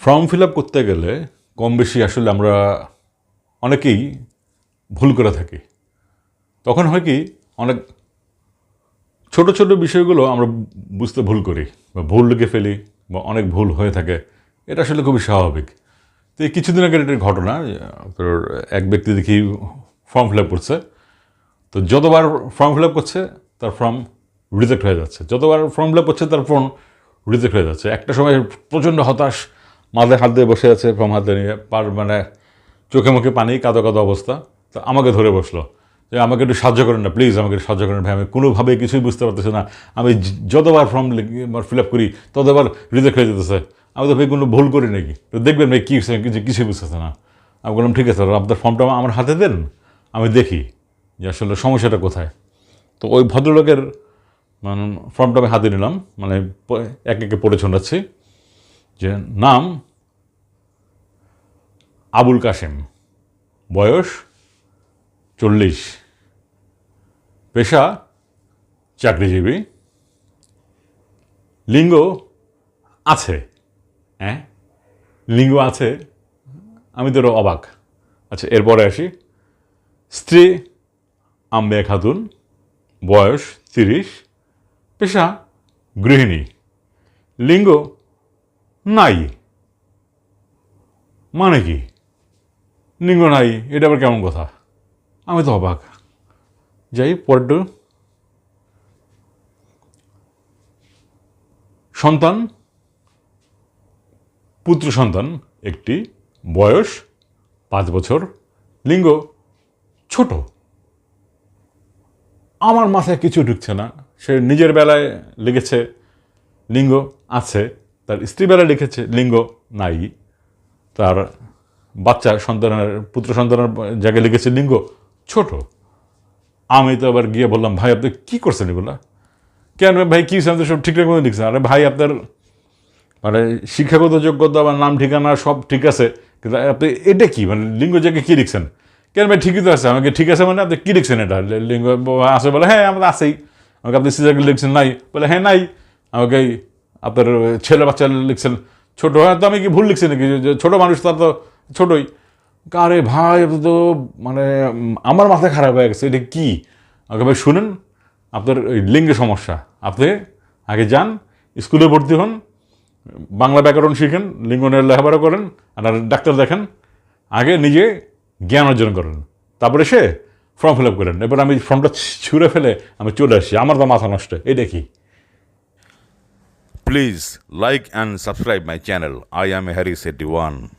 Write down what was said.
Form fill up করতে গেলে কম বেশি আসলে আমরা অনেকেই ভুল করে থাকি। তখন হয় কি, অনেক ছোট ছোট বিষয়গুলো আমরা বুঝতে ভুল করি বা ভুল লিখে ফেলি বা অনেক ভুল হয়ে থাকে। এটা আসলে খুবই স্বাভাবিক। তো এই কিছুদিন আগের এটার ঘটনা, তোর এক ব্যক্তি দেখি ফর্ম ফিল আপ করছে। তো যতবার ফর্ম ফিল আপ করছে, তার ফর্ম রিজেক্ট হয়ে যাচ্ছে। যতবার ফর্ম ফিল আপ করছে, তার ফর্ম রিজেক্ট হয়ে যাচ্ছে। একটা সময় প্রচণ্ড হতাশ মাথায় হাত দিয়ে বসে আছে ফর্ম হাতে নিয়ে। পার মানে চোখে মুখে পানি, কাদো কাদো অবস্থা। তো আমাকে ধরে বসল। যে আমাকে একটু সাহায্য করেন না প্লিজ আমাকে সাহায্য করেন ভাই। আমি কোনোভাবে কিছুই বুঝতে পারতেছি না। আমি যতবার ফর্ম ফিল আপ করি, ততবার রিজেক্ট হয়ে যেতেছে। আমি তো ভাই কোনো ভুল করি নাকি তো দেখবেন ভাই কী কিছু কিছুই বুঝতেছে না। আমি বললাম, ঠিক আছে, আপনার ফর্মটা আমার হাতে দেন, আমি দেখি যে আসলে সমস্যাটা কোথায়। তো ওই ভদ্রলোকের মানে ফর্মটা আমি হাতে নিলাম। মানে এক একে পড়ে শোনাচ্ছি। যে নাম আবুল কাশেম। বয়স চল্লিশ। পেশা চাকরিজীবী। লিঙ্গ আছে হ্যাঁ? লিঙ্গ আছে, আমি তো অবাক। আচ্ছা এরপরে আসি। স্ত্রী আম্বেয়া খাতুন, বয়স তিরিশ। পেশা গৃহিণী। লিঙ্গ নাই। মানে কি? লিঙ্গ নাই, এটা আবার কেমন কথা? আমি তো অবাক। যাই পরেরটু সন্তান, পুত্র সন্তান, একটি বয়স পাঁচ বছর, লিঙ্গ ছোট। আমার মাথায় কিছু ঢুকছে না। সে নিজের বেলায় লেগেছে, লিঙ্গ আছে। তার স্ত্রী বেলায় লিখেছে, লিঙ্গ নাই। তার বাচ্চা সন্তানের, পুত্র সন্তানের জায়গায় লিখেছে, লিঙ্গ ছোট। আমি তো আবার গিয়ে বললাম, ভাই, আপনি কী করছেন এগুলো? কেন ভাই, কী আমি সব ঠিকঠাক মতো লিখছেন। আরে ভাই, আপনার মানে শিক্ষাগত যোগ্যতা বা নাম, ঠিকানা সব ঠিক আছে, কিন্তু আপনি এটা কী? মানে লিঙ্গ জায়গায় কী লিখছেন? কেন ভাই, ঠিকই তো আছে, আমাকে ঠিক আছে মানে আপনি কী লিখছেন এটা? লিঙ্গ আছে বলে হ্যাঁ আমাদের আছেই। আমাকে আপনি সিজাকে লিখছেন নাই? বলে হ্যাঁ নাই। আমাকে আপনার ছেলে বাচ্চা লিখছেন, ছোটো হ্যাঁ তো আমি কি ভুল লিখছি নাকি? ছোটো মানুষ তার তো ছোটোই। আরে ভাই তো মানে আমার মাথা খারাপ হয়ে গেছে, এটা কি? আমাকে ভাই শুনেন, আপনার ওই লিঙ্গের সমস্যা। আপনি আগে যান, স্কুলে ভর্তি হন, বাংলা ব্যাকরণ শিখেন, লিঙ্গ নিয়ে লেখাপড়া করেন আর ডাক্তার দেখেন, আগে নিজে জ্ঞান অর্জন করেন। তারপরে সে ফর্ম ফিল আপ করেন। এবার আমি ফর্মটা ছুঁড়ে ফেলে আমি চলে আসি। আমার তো মাথা নষ্ট, এটা কি? Please like and subscribe my channel. I am Harry Setti One.